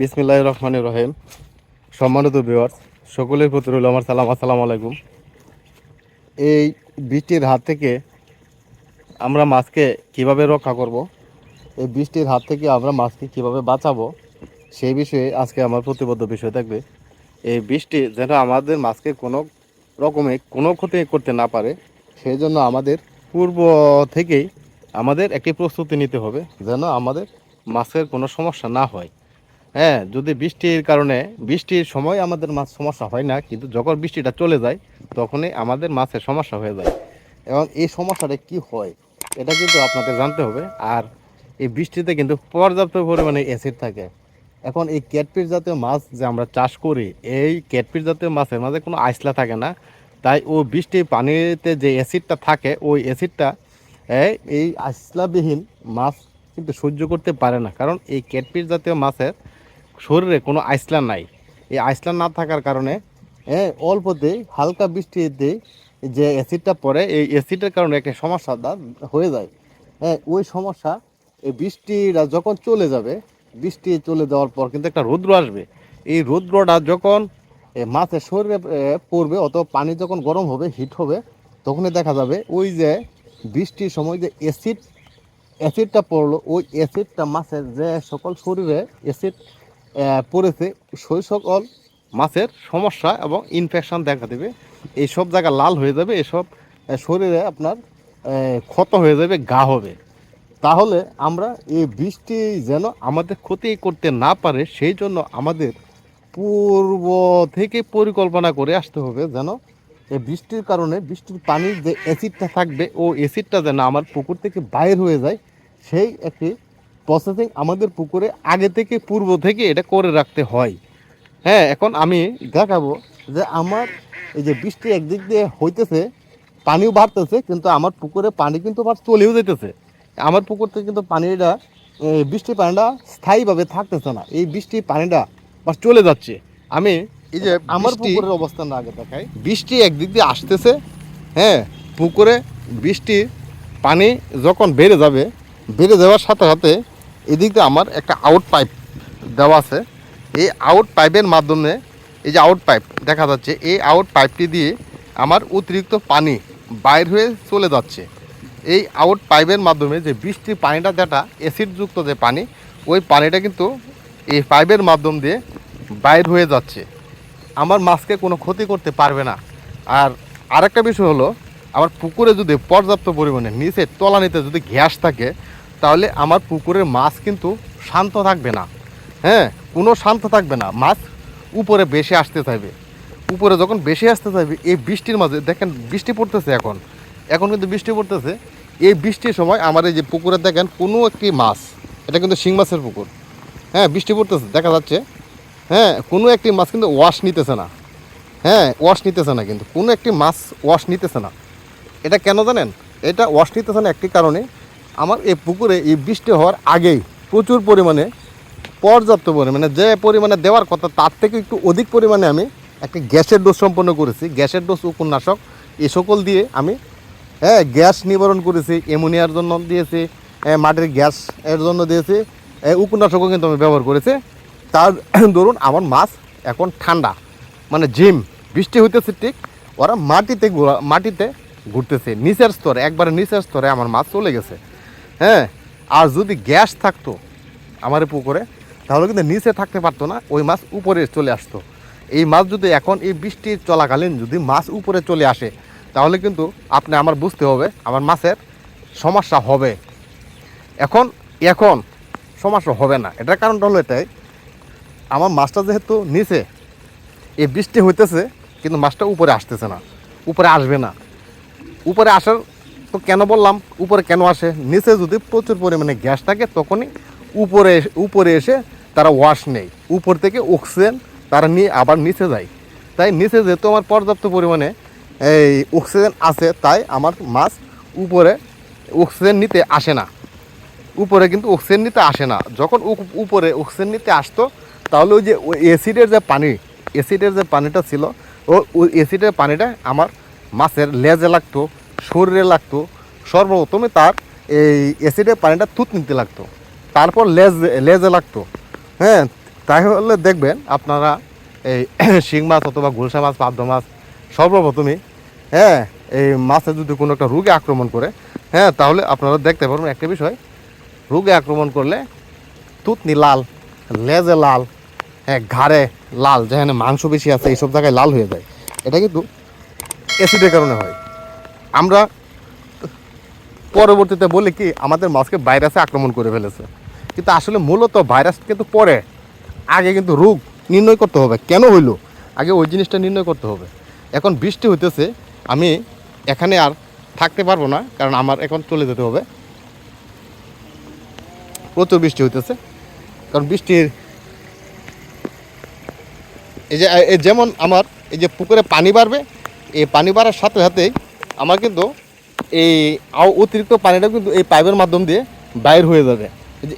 বিসমিল্লাহ রহমান রহিম। সম্মানিত বিওয়ার্স সকলের প্রতি রইল আমার সালাম। আসসালামু আলাইকুম। এই বৃষ্টির হাত থেকে আমরা মাছকে কীভাবে রক্ষা করব? এই বৃষ্টির হাত থেকে আমরা মাছকে কীভাবে বাঁচাবো? সেই বিষয়ে আজকে আমার প্রতিবদ্ধ বিষয় থাকবে। এই বৃষ্টি যেন আমাদের মাছকে কোনো রকমে কোনো ক্ষতি করতে না পারে, সেই জন্য আমাদের পূর্ব থেকেই আমাদের একটি প্রস্তুতি নিতে হবে, যেন আমাদের মাছের কোনো সমস্যা না হয়। হ্যাঁ যদি বৃষ্টির কারণে, বৃষ্টির সময় আমাদের মাছ সমস্যা হয় না, কিন্তু যখন বৃষ্টিটা চলে যায়, তখনই আমাদের মাছের সমস্যা হয়ে যায়। এবং এই সমস্যাটা কি হয়, এটা কিন্তু আপনাদের জানতে হবে। আর এই বৃষ্টিতে কিন্তু পর্যাপ্ত পরিমাণে অ্যাসিড থাকে। এখন এই ক্যাটফিশ জাতীয় মাছ যে আমরা চাষ করি, এই ক্যাটফিশ জাতীয় মাছের মাঝে কোনো আইসলা থাকে না। তাই ও বৃষ্টির পানিতে যে অ্যাসিডটা থাকে, ওই অ্যাসিডটা এই- আইসলাবিহীন মাছ কিন্তু সহ্য করতে পারে না। কারণ এই ক্যাটফিশ জাতীয় মাছের শরীরে কোনো আইসলান নাই। এই আইসলান না থাকার কারণে হ্যাঁ অল্পতে হালকা বৃষ্টিতে যে অ্যাসিডটা পড়ে, এই অ্যাসিডের কারণে একটা সমস্যাটা হয়ে যায়। হ্যাঁ ওই সমস্যা এই বৃষ্টিটা যখন চলে যাবে, বৃষ্টি চলে যাওয়ার পর কিন্তু একটা রৌদ্র আসবে। এই রৌদ্রটা যখন মাছের শরীরে পড়বে অত পানি যখন গরম হবে হিট হবে, তখনই দেখা যাবে ওই যে বৃষ্টির সময় যে অ্যাসিড, অ্যাসিডটা পড়ল, ওই অ্যাসিডটা মাছের যে সকল শরীরে অ্যাসিড পড়েছে সেই সকল মাছের সমস্যা এবং ইনফেকশান দেখা দেবে। এইসব জায়গা লাল হয়ে যাবে, এসব শরীরে আপনার ক্ষত হয়ে যাবে, গা হবে। তাহলে আমরা এই বৃষ্টি যেন আমাদের ক্ষতি করতে না পারে, সেই জন্য আমাদের পূর্ব থেকে পরিকল্পনা করে আসতে হবে যেন এই বৃষ্টির কারণে, বৃষ্টির পানির যে অ্যাসিডটা থাকবে, ও অ্যাসিডটা যেন আমার পুকুর থেকে বাইর হয়ে যায়, সেই একটি প্রসেসিং আমাদের পুকুরে আগে থেকে পূর্ব থেকে এটা করে রাখতে হয়। হ্যাঁ এখন আমি দেখাবো যে আমার এই যে বৃষ্টি একদিক দিয়ে হইতেছে পানিও বাড়তেছে কিন্তু আমার পুকুরে পানি কিন্তু আবার চলেও যেতেছে আমার পুকুর থেকে কিন্তু পানিটা বৃষ্টির পানিটা স্থায়ীভাবে থাকতেছে না। এই বৃষ্টির পানিটা বা চলে যাচ্ছে। আমি এই যে আমার পুকুরের অবস্থানটা আগে দেখাই। বৃষ্টি একদিক দিয়ে আসতেছে হ্যাঁ পুকুরে বৃষ্টির পানি যখন বেড়ে যাবে বেড়ে যাওয়ার সাথে সাথে এদিক আমার একটা আউট পাইপ দেওয়া আছে। এই আউট পাইপের মাধ্যমে এই যে আউট পাইপ দেখা যাচ্ছে, এই আউট পাইপটি দিয়ে আমার অতিরিক্ত পানি বাইর হয়ে চলে যাচ্ছে। এই আউট পাইপের মাধ্যমে যে বৃষ্টির পানিটা যেটা অ্যাসিডযুক্ত যে পানি, ওই পানিটা কিন্তু এই পাইপের মাধ্যম দিয়ে বাইর হয়ে যাচ্ছে। আমার মাছকে কোনো ক্ষতি করতে পারবে না। আর আরেকটা বিষয় হলো, আমার পুকুরে যদি পর্যাপ্ত পরিমাণে নিচে তলানিতে যদি গ্যাস থাকে তাহলে আমার পুকুরের মাছ কিন্তু শান্ত থাকবে না। হ্যাঁ কোনো শান্ত থাকবে না। মাছ উপরে বেশি আসতে চাইবে। উপরে যখন বেশি আসতে চাইবে, এই বৃষ্টির মাঝে, দেখেন বৃষ্টি পড়তেছে এখন। এখন কিন্তু বৃষ্টি পড়তেছে। এই বৃষ্টির সময় আমার এই যে পুকুরে দেখেন কোনো একটি মাছ, এটা কিন্তু শিং মাছের পুকুর। হ্যাঁ বৃষ্টি পড়তেছে, দেখা যাচ্ছে। হ্যাঁ কোনো একটি মাছ কিন্তু ওয়াশ নিতেছে না। হ্যাঁ ওয়াশ নিতেছে না কিন্তু, কোনো একটি মাছ ওয়াশ নিতেছে না। এটা কেন জানেন? এটা ওয়াশ নিতেছে না একটি কারণে আমার এই পুকুরে এই বৃষ্টি হওয়ার আগেই প্রচুর পরিমাণে পর্যাপ্ত পরিমাণে যে পরিমাণে দেওয়ার কথা তার থেকে একটু অধিক পরিমাণে আমি একটি গ্যাসের ডোজ সম্পন্ন করেছি। গ্যাসের ডোজ উপন্যাসক এই সকল দিয়ে আমি হ্যাঁ গ্যাস নিবারণ করেছি অ্যামোনিয়ার জন্য দিয়েছি হ্যাঁ, মাটির গ্যাস এর জন্য দিয়েছি এই উপন্যাসকও কিন্তু আমি ব্যবহার করেছি। তার ধরুন আমার মাছ এখন ঠান্ডা মানে জিম বৃষ্টি হইতেছে ঠিক ওরা মাটিতে মাটিতে ঘুরতেছে নিচের স্তরে একবারে নিচের স্তরে আমার মাছ চলে গেছে। হ্যাঁ আর যদি গ্যাস থাকতো আমার পুকুরে, তাহলে কিন্তু নিচে থাকতে পারতো না, ওই মাছ উপরে চলে আসতো। এই মাছ যদি এখন এই বৃষ্টির চলাকালীন যদি মাছ উপরে চলে আসে, তাহলে কিন্তু আপনি আমার বুঝতে হবে, আমার মাছের সমস্যা হবে। এখন এখন সমস্যা হবে না। এটার কারণটা হলো এটাই, আমার মাছটা যেহেতু নিচে, এই বৃষ্টি হইতেছে, কিন্তু মাছটা উপরে আসতেছে না, উপরে আসবে না। উপরে আসার তো কেন বললাম? উপরে কেন আসে? নিচে যদি প্রচুর পরিমাণে গ্যাস থাকে, তখনই উপরে উপরে এসে তারা ওয়াশ নেই উপর থেকে অক্সিজেন তারা নিয়ে আবার নিচে যায়। তাই নিচে যেহেতু আমার পর্যাপ্ত পরিমাণে এই অক্সিজেন আছে, তাই আমার মাছ উপরে অক্সিজেন নিতে আসে না। উপরে কিন্তু অক্সিজেন নিতে আসে না। যখন উপরে অক্সিজেন নিতে আসতো, তাহলে ওই যে ওই অ্যাসিডের যে পানি অ্যাসিডের যে পানিটা ছিল, ও, ওই অ্যাসিডের পানিটা আমার মাছের লেজে লাগতো। শরীরে লাগতো, সর্বপ্রথমে তার এই অ্যাসিডের পানিটা থুত নিতে লাগতো। তারপর লেজ, লেজে লাগতো। হ্যাঁ তাই হলে দেখবেন আপনারা এই শিং মাছ অথবা গুলশা মাছ পাদ্য মাছ, সর্বপ্রথমে হ্যাঁ এই মাছের যদি কোনো একটা রোগে আক্রমণ করে হ্যাঁ তাহলে আপনারা দেখতে পারবেন একটা বিষয়, রোগে আক্রমণ করলে তুতনি লাল, লেজে লাল হ্যাঁ ঘাড়ে লাল, যেখানে মাংস বেশি আছে, এইসব জায়গায় লাল হয়ে যায়। এটা কিন্তু অ্যাসিডের কারণে হয়। আমরা পরবর্তীতে বলি কি, আমাদের মাছকে ভাইরাসে আক্রমণ করে ফেলেছে। কিন্তু আসলে মূলত ভাইরাস কিন্তু পরে। আগে কিন্তু রোগ নির্ণয় করতে হবে। কেন হইল? আগে ওই জিনিসটা নির্ণয় করতে হবে। এখন বৃষ্টি হইতেছে, আমি এখানে আর থাকতে পারব না, কারণ আমার এখন চলে যেতে হবে। প্রচুর বৃষ্টি হইতেছে, কারণ বৃষ্টির এই যে যেমন আমার এই যে পুকুরে পানি বাড়বে, এই পানি বাড়ার সাথে সাথে আমার কিন্তু এই অতিরিক্ত পানিটা কিন্তু এই পাইপের মাধ্যম দিয়ে বাইর হয়ে যাবে।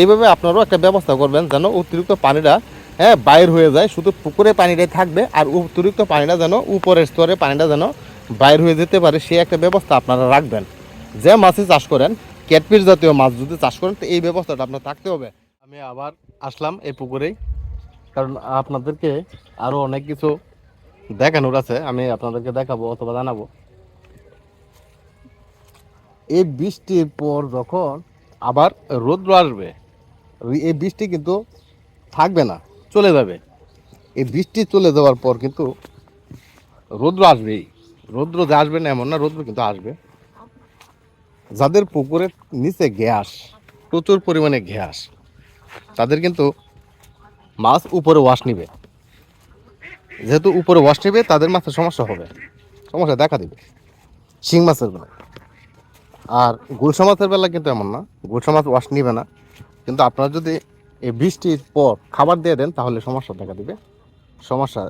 এইভাবে আপনারাও একটা ব্যবস্থা করবেন যেন অতিরিক্ত পানিটা হ্যাঁ বাইর হয়ে যায়, শুধু পুকুরে পানিটাই থাকবে আর অতিরিক্ত পানিটা যেন উপরের স্তরে পানিটা যেন বাইর হয়ে যেতে পারে, সে একটা ব্যবস্থা আপনারা রাখবেন। যে মাছই চাষ করেন, ক্যাটপিস জাতীয় মাছ যদি চাষ করেন, তো এই ব্যবস্থাটা আপনার থাকতে হবে। আমি আবার আসলাম এই পুকুরেই, কারণ আপনাদেরকে আরও অনেক কিছু দেখানোর আছে, আমি আপনাদেরকে দেখাবো অথবা জানাব। এই বৃষ্টির পর যখন আবার রৌদ্র আসবে, এই বৃষ্টি কিন্তু থাকবে না, চলে যাবে। এই বৃষ্টি চলে যাওয়ার পর কিন্তু রৌদ্র আসবেই। রৌদ্র যে আসবে না এমন না, রৌদ্র কিন্তু আসবে। যাদের পুকুরের নিচে গ্যাস, প্রচুর পরিমাণে গ্যাস, তাদের কিন্তু মাছ উপরে ওয়াশ নিবে। যেহেতু উপরে ওয়াশ নিবে, তাদের মাছের সমস্যা হবে। সমস্যা দেখা দিবে। শিং মাছের বেলা আর গুলশা মাছের বেলা কিন্তু এমন না। গুলশা মাছ ওয়াশ নিবে না। কিন্তু আপনারা যদি এই বৃষ্টির পর খাবার দিয়ে দেন, তাহলে সমস্যা দেখা দিবে। সমস্যা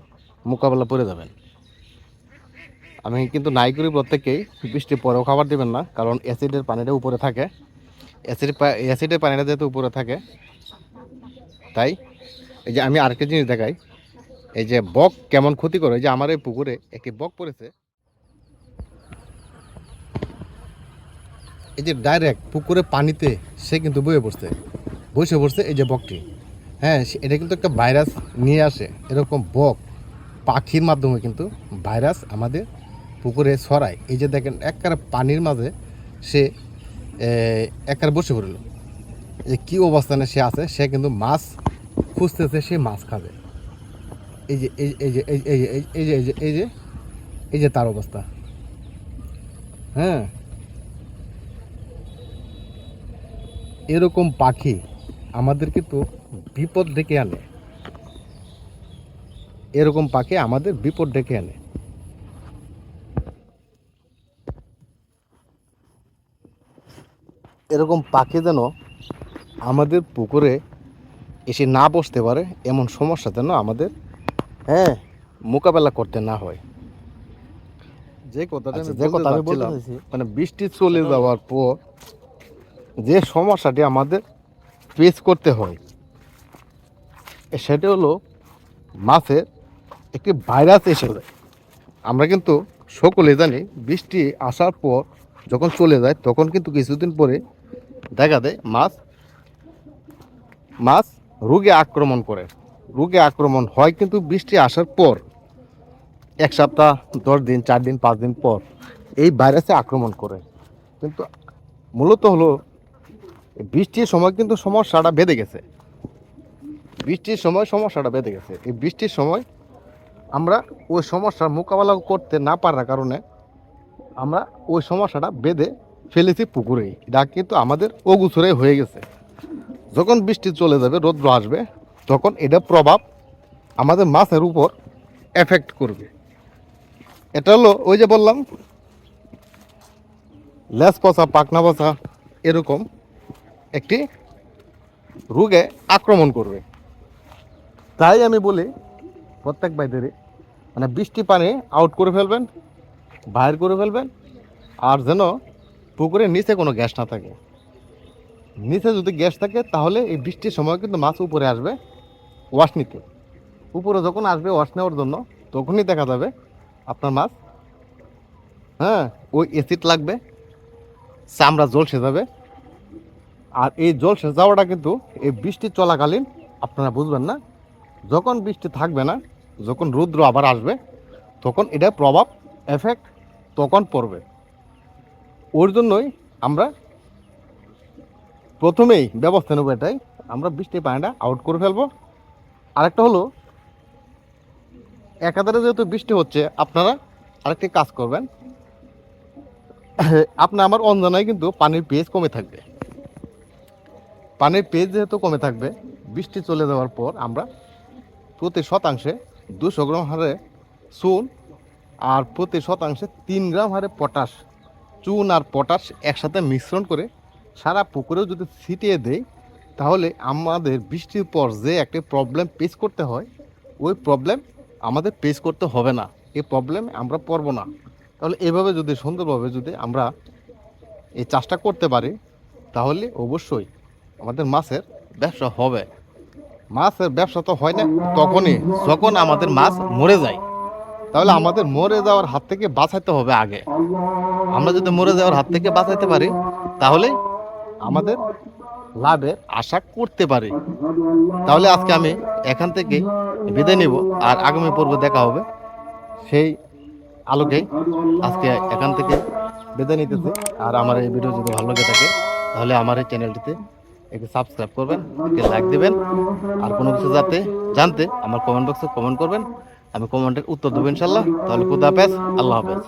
মোকাবেলা করে যাবেন আমি কিন্তু নাই করি প্রত্যেকেই বৃষ্টির পরেও খাবার দিবেন না, কারণ অ্যাসিডের পানিটা উপরে থাকে। অ্যাসিড অ্যাসিডের পানিটা যেহেতু উপরে থাকে, তাই এই যে আমি আরেকটা জিনিস দেখাই। এই যে বক কেমন ক্ষতি করে যে আমার এই পুকুরে একটি বক পড়েছে। এই যে ডাইরেক্ট পুকুরে পানিতে সে কিন্তু বয়ে পড়ছে। বসে পড়ছে এই যে বকটি। হ্যাঁ এটা কিন্তু একটা ভাইরাস নিয়ে আসে। এরকম বক পাখির মাধ্যমে কিন্তু ভাইরাস আমাদের পুকুরে ছড়ায়। এই যে দেখেন একবারে পানির মাঝে সে একবারে বসে পড়ল। এই যে কী অবস্থানে সে আছে, সে কিন্তু মাছ খুঁজতেছে, সে মাছ খাবে। এই যে এই যে এই যে এই যে এই যে এই যে এই যে তার অবস্থা। হ্যাঁ এরকম পাখি আমাদের কিন্তু বিপদ ডেকে আনে। এরকম পাখি আমাদের বিপদ ডেকে আনে। এরকম পাখি যেন আমাদের পুকুরে এসে না বসতে পারে এমন সমস্যা যেন আমাদের হ্যাঁ মোকাবেলা করতে না হয়। যে কথাটা আচ্ছা, যে কথা আমি বলতে মানে বৃষ্টি চলে যাওয়ার পর যে সমস্যাটি আমাদের ফেস করতে হয় সেটা হলো মাছের একটি ভাইরাস এসে যায়। আমরা কিন্তু সকলে জানি, বৃষ্টি আসার পর যখন চলে যায়, তখন কিন্তু কিছুদিন পরে দেখা দেয় মাছ মাছ রোগে আক্রমণ করে। রোগে আক্রমণ হয় কিন্তু বৃষ্টি আসার পর, এক সপ্তাহ, দশ দিন, চার দিন, পাঁচ দিন পর এই ভাইরাসে আক্রমণ করে। কিন্তু মূলত হলো বৃষ্টির সময় কিন্তু সমস্যাটা বেঁধে গেছে। বৃষ্টির সময় সমস্যাটা বেঁধে গেছে। এই বৃষ্টির সময় আমরা ওই সমস্যার মোকাবেলা করতে না পারার কারণে আমরা ওই সমস্যাটা বেঁধে ফেলেছি পুকুরেই। এটা কিন্তু আমাদের অগুছরে হয়ে গেছে। যখন বৃষ্টি চলে যাবে, রৌদ্র আসবে, তখন এটা প্রভাব আমাদের মাছের উপর এফেক্ট করবে। এটা হলো ওই যে বললাম লেস পচা পাকনা পচা এরকম একটি রোগে আক্রমণ করবে। তাই আমি বলি, প্রত্যেক ভাইদেরই মানে বৃষ্টি পানি আউট করে ফেলবেন বাইর করে ফেলবেন, আর যেন পুকুরের নিচে কোনো গ্যাস না থাকে। নিচে যদি গ্যাস থাকে, তাহলে এই বৃষ্টির সময় কিন্তু মাছ উপরে আসবে ওয়াশ নিতে। উপরে যখন আসবে ওয়াশ নেওয়ার জন্য, তখনই দেখা যাবে আপনার মাছ হ্যাঁ ওই অ্যাসিড লাগবে, চামড়া জলসে যাবে আর এই জলসে যাওয়াটা কিন্তু এই বৃষ্টি চলাকালীন আপনারা বুঝবেন না, যখন বৃষ্টি থাকবে না, যখন রৌদ্র আবার আসবে, তখন এটা প্রভাব এফেক্ট তখন পড়বে। ওর জন্যই আমরা প্রথমেই ব্যবস্থা নেব এটাই, আমরা বৃষ্টির পানিটা আউট করে ফেলব। আরেকটা হলো, একাধারে যেহেতু বৃষ্টি হচ্ছে, আপনারা আরেকটি কাজ করবেন। আপনি আমার অঞ্জনায় কিন্তু পানির পেজ কমে থাকবে। পানির পেজ যেহেতু কমে থাকবে, বৃষ্টি চলে যাওয়ার পর আমরা প্রতি শতাংশে দুশো গ্রাম হারে চুন আর প্রতি শতাংশে তিন গ্রাম হারে পটাশ। চুন আর পটাশ একসাথে মিশ্রণ করে সারা পুকুরেও যদি ছিটিয়ে দেই, তাহলে আমাদের বৃষ্টির পর যে একটা প্রবলেম পেস করতে হয়, ওই প্রবলেম আমাদের পেস করতে হবে না। এই প্রবলেম আমরা পড়ব না। তাহলে এভাবে যদি সুন্দরভাবে যদি আমরা এই চাষটা করতে পারি, তাহলে অবশ্যই আমাদের মাছের ব্যবসা হবে। মাছের ব্যবসা তো হয় না, তখনই, যখন আমাদের মাছ মরে যায়। তাহলে আমাদের মরে যাওয়ার হাত থেকে বাঁচাইতে হবে আগে। আমরা যদি মরে যাওয়ার হাত থেকে বাঁচাইতে পারি তাহলে আমাদের লাভের আশা করতে পারি। তাহলে আজকে আমি এখান থেকে বিদায় নিব, আর আগামী পর্বে দেখা হবে। সেই আলোকে আজকে এখান থেকে বিদায় নিতেছি। আর আমার এই ভিডিও যদি ভালো লেগে থাকে, তাহলে আমার এই চ্যানেলটিতে একটু সাবস্ক্রাইব করবেন, একটি লাইক দেবেন, আর কোনো কিছু যাতে জানতে আমার কমেন্ট বক্সে কমেন্ট করবেন, আমি কমেন্টের উত্তর দেবো ইনশাল্লাহ। তাহলে খুদা হাফেজ, আল্লাহ হাফেজ।